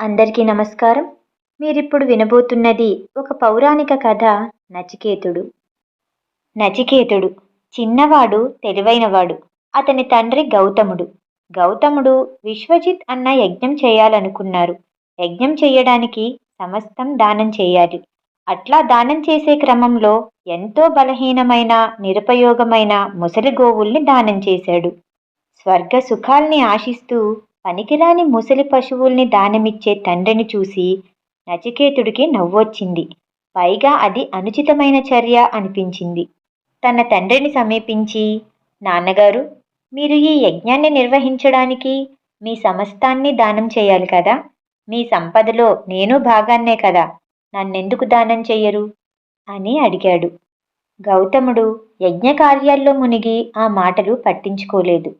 అందరికీ నమస్కారం. మీరిప్పుడు వినబోతున్నది ఒక పౌరాణిక కథ నచికేతుడు. నచికేతుడు చిన్నవాడు తెలివైనవాడు. అతని తండ్రి గౌతముడు. గౌతముడు విశ్వజిత్ అన్న యజ్ఞం చేయాలనుకున్నారు. యజ్ఞం చేయడానికి సమస్తం దానం చేయాలి. అట్లా దానం చేసే క్రమంలో ఎంతో బలహీనమైన నిరుపయోగమైన ముసలి గోవుల్ని దానం చేశాడు. స్వర్గ సుఖాల్ని ఆశిస్తూ పనికిరాని ముసలి పశువుల్ని దానమిచ్చే తండ్రిని చూసి నచికేతుడికి నవ్వొచ్చింది. పైగా అది అనుచితమైన చర్య అనిపించింది. తన తండ్రిని సమీపించి నాన్నగారు మీరు ఈ యజ్ఞాన్ని నిర్వహించడానికి మీ సమస్తాన్ని దానం చేయాలి కదా? మీ సంపదలో నేను భాగాన్నే కదా. నన్నెందుకు దానం చెయ్యరు అని అడిగాడు. గౌతముడు యజ్ఞ కార్యాల్లో మునిగి ఆ మాటలు పట్టించుకోలేదు.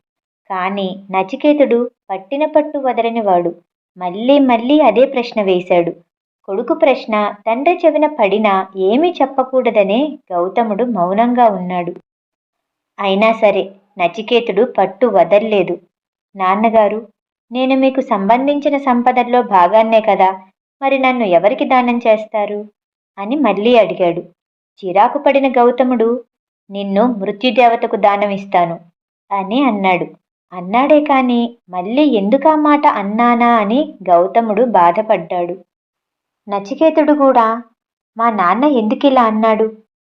కానీ నచికేతుడు పట్టిన పట్టు వదలనివాడు మళ్ళీ మళ్ళీ అదే ప్రశ్న వేశాడు. కొడుకు ప్రశ్న తండ్రి చెవిన పడినా ఏమీ చెప్పకూడదనే గౌతముడు మౌనంగా ఉన్నాడు. అయినా సరే నచికేతుడు పట్టు వదల్లేదు. నాన్నగారు నేను మీకు సంబంధించిన సంపదల్లో భాగాన్నే కదా మరి నన్ను ఎవరికి దానం చేస్తారు? అని మళ్ళీ అడిగాడు. చిరాకు పడిన గౌతముడు నిన్ను మృత్యుదేవతకు దానం ఇస్తాను అని అన్నాడు. అన్నాడే కాని మళ్ళీ ఎందుకా మాట అన్నానా అని గౌతముడు బాధపడ్డాడు. నచికేతుడు కూడా మా నాన్న ఎందుకిలా అన్నాడు?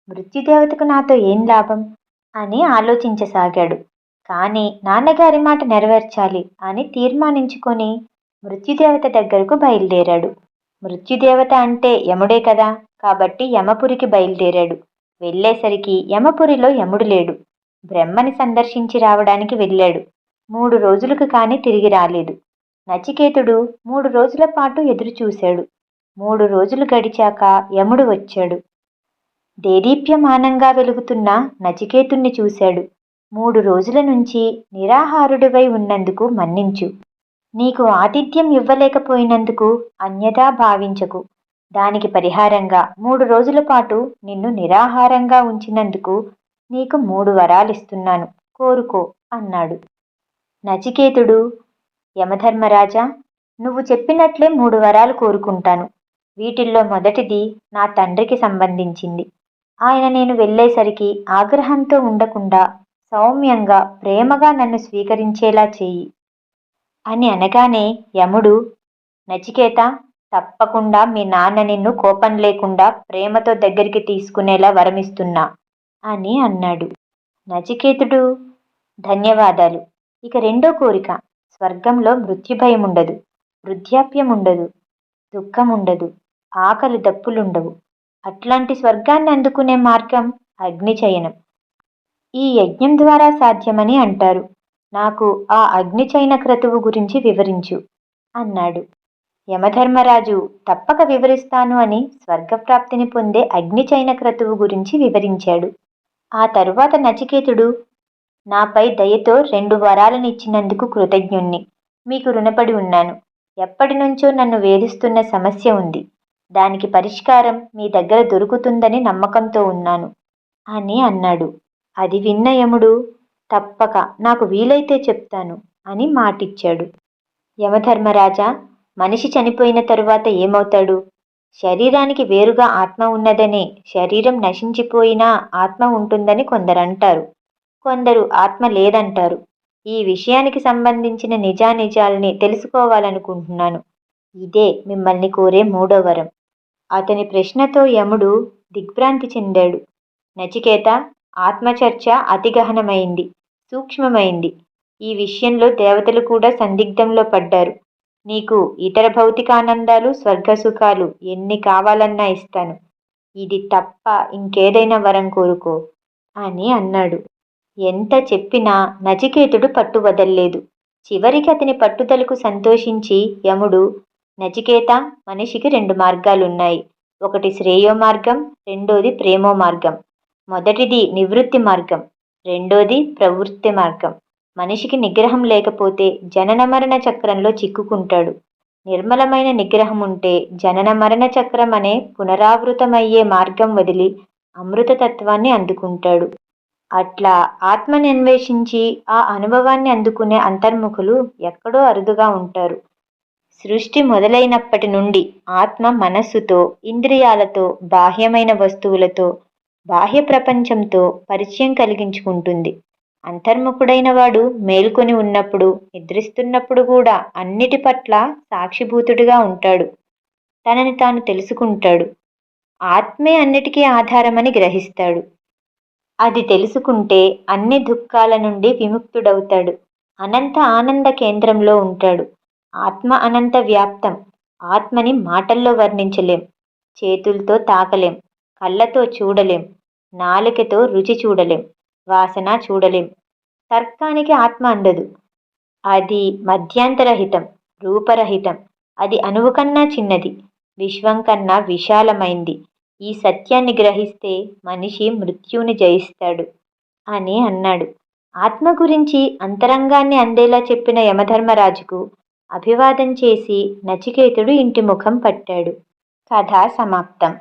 మృత్యుదేవతకు నాతో ఏం లాభం? అని ఆలోచించసాగాడు. కానీ నాన్నగారి మాట నెరవేర్చాలి అని తీర్మానించుకొని మృత్యుదేవత దగ్గరకు బయలుదేరాడు. మృత్యుదేవత అంటే యముడే కదా కాబట్టి యమపురికి బయలుదేరాడు. వెళ్ళేసరికి యమపురిలో యముడు లేడు. బ్రహ్మని సందర్శించి రావడానికి వెళ్ళాడు. మూడు రోజులకు కానీ తిరిగి రాలేదు. నచికేతుడు మూడు రోజుల పాటు ఎదురుచూశాడు. మూడు రోజులు గడిచాక యముడు వచ్చాడు. దేదీప్యమానంగా వెలుగుతున్న నచికేతుణ్ణి చూశాడు. మూడు రోజుల నుంచి నిరాహారుడివై ఉన్నందుకు మన్నించు. నీకు ఆతిథ్యం ఇవ్వలేకపోయినందుకు అన్యదా భావించకు. దానికి పరిహారంగా మూడు రోజుల పాటు నిన్ను నిరాహారంగా ఉంచినందుకు నీకు మూడు వరాలిస్తున్నాను. కోరుకో అన్నాడు. నచికేతుడు యమధర్మరాజా నువ్వు చెప్పినట్లే మూడు వరాలు కోరుకుంటాను. వీటిల్లో మొదటిది నా తండ్రికి సంబంధించింది. ఆయన నేను వెళ్ళేసరికి ఆగ్రహంతో ఉండకుండా సౌమ్యంగా ప్రేమగా నన్ను స్వీకరించేలా చేయి. అని అనగానే యముడు నచికేత తప్పకుండా మీ నాన్న నిన్ను కోపం లేకుండా ప్రేమతో దగ్గరికి తీసుకునేలా వరమిస్తున్నా అని అన్నాడు. నచికేతుడు ధన్యవాదాలు. ఇక రెండో కోరిక స్వర్గంలో మృత్యుభయం ఉండదు వృద్ధాప్యం ఉండదు దుఃఖం ఉండదు ఆకలి దప్పులుండవు. అట్లాంటి స్వర్గాన్ని అందుకునే మార్గం అగ్నిచయనం. ఈ యజ్ఞం ద్వారా సాధ్యమని అంటారు. నాకు ఆ అగ్నిచయన క్రతువు గురించి వివరించు అన్నాడు. యమధర్మరాజు తప్పక వివరిస్తాను అని స్వర్గప్రాప్తిని పొందే అగ్నిచయన క్రతువు గురించి వివరించాడు. ఆ తరువాత నచికేతుడు నాపై దయతో రెండు వరాలను ఇచ్చినందుకు కృతజ్ఞుణ్ణి. మీకు రుణపడి ఉన్నాను. ఎప్పటి నుంచో నన్ను వేధిస్తున్న సమస్య ఉంది. దానికి పరిష్కారం మీ దగ్గర దొరుకుతుందని నమ్మకంతో ఉన్నాను. అని అన్నాడు. అది విన్న యముడు తప్పక నాకు వీలైతే చెప్తాను అని మాటిచ్చాడు. యమధర్మరాజా మనిషి చనిపోయిన తరువాత ఏమవుతాడు? శరీరానికి వేరుగా ఆత్మ ఉన్నదనే శరీరం నశించిపోయినా ఆత్మ ఉంటుందని కొందరంటారు. కొందరు ఆత్మ లేదంటారు. ఈ విషయానికి సంబంధించిన నిజానిజాల్ని తెలుసుకోవాలనుకుంటున్నాను. ఇదే మిమ్మల్ని కోరే మూడో వరం. అతని ప్రశ్నతో యముడు దిగ్భ్రాంతి చెందాడు. నచికేత ఆత్మచర్చ అతిగహనమైంది సూక్ష్మమైంది. ఈ విషయంలో దేవతలు కూడా సందిగ్ధంలో పడ్డారు. నీకు ఇతర భౌతికానందాలు స్వర్గసుఖాలు ఎన్ని కావాలన్నా ఇస్తాను. ఇది తప్ప ఇంకేదైనా వరం కోరుకో అని అన్నాడు. ఎంత చెప్పినా నచికేతుడు పట్టువదల్లేదు చివరికి అతని పట్టుదలకు సంతోషించి యముడు నచికేత మనిషికి రెండు మార్గాలున్నాయి. ఒకటి శ్రేయో మార్గం రెండోది ప్రేమో మార్గం. మొదటిది నివృత్తి మార్గం రెండోది ప్రవృత్తి మార్గం. మనిషికి నిగ్రహం లేకపోతే జనన మరణ చక్రంలో చిక్కుకుంటాడు. నిర్మలమైన నిగ్రహం ఉంటే జనన మరణ చక్రం అనే పునరావృతమయ్యే మార్గం వదిలి అమృతతత్వాన్ని అందుకుంటాడు. అట్లా ఆత్మని అన్వేషించి ఆ అనుభవాన్ని అందుకునే అంతర్ముఖులు ఎక్కడో అరుదుగా ఉంటారు. సృష్టి మొదలైనప్పటి నుండి ఆత్మ మనస్సుతో ఇంద్రియాలతో బాహ్యమైన వస్తువులతో బాహ్య ప్రపంచంతో పరిచయం కలిగించుకుంటుంది. అంతర్ముఖుడైన వాడు మేల్కొని ఉన్నప్పుడు నిద్రిస్తున్నప్పుడు కూడా అన్నిటి పట్ల సాక్షిభూతుడిగా ఉంటాడు. తనని తాను తెలుసుకుంటాడు. ఆత్మే అన్నిటికీ ఆధారమని గ్రహిస్తాడు. అది తెలుసుకుంటే అన్ని దుఃఖాల నుండి విముక్తుడవుతాడు. అనంత ఆనంద కేంద్రంలో ఉంటాడు. ఆత్మ అనంత వ్యాప్తం. ఆత్మని మాటల్లో వర్ణించలేం. చేతులతో తాకలేం. కళ్ళతో చూడలేం. నాలుకతో రుచి చూడలేం. వాసన చూడలేం. తర్కానికి ఆత్మ అందదు. అది మధ్యాంతరహితం రూపరహితం. అది అణువు కన్నా చిన్నది. విశ్వం కన్నా విశాలమైంది. ఈ సత్యాన్ని గ్రహిస్తే మనిషి మృత్యువుని జయిస్తాడు అని అన్నాడు. ఆత్మ గురించి అంతరంగాన్ని అందేలా చెప్పిన యమధర్మరాజుకు అభివాదం చేసి నచికేతుడు ఇంటి ముఖం పట్టాడు. కథ సమాప్తం.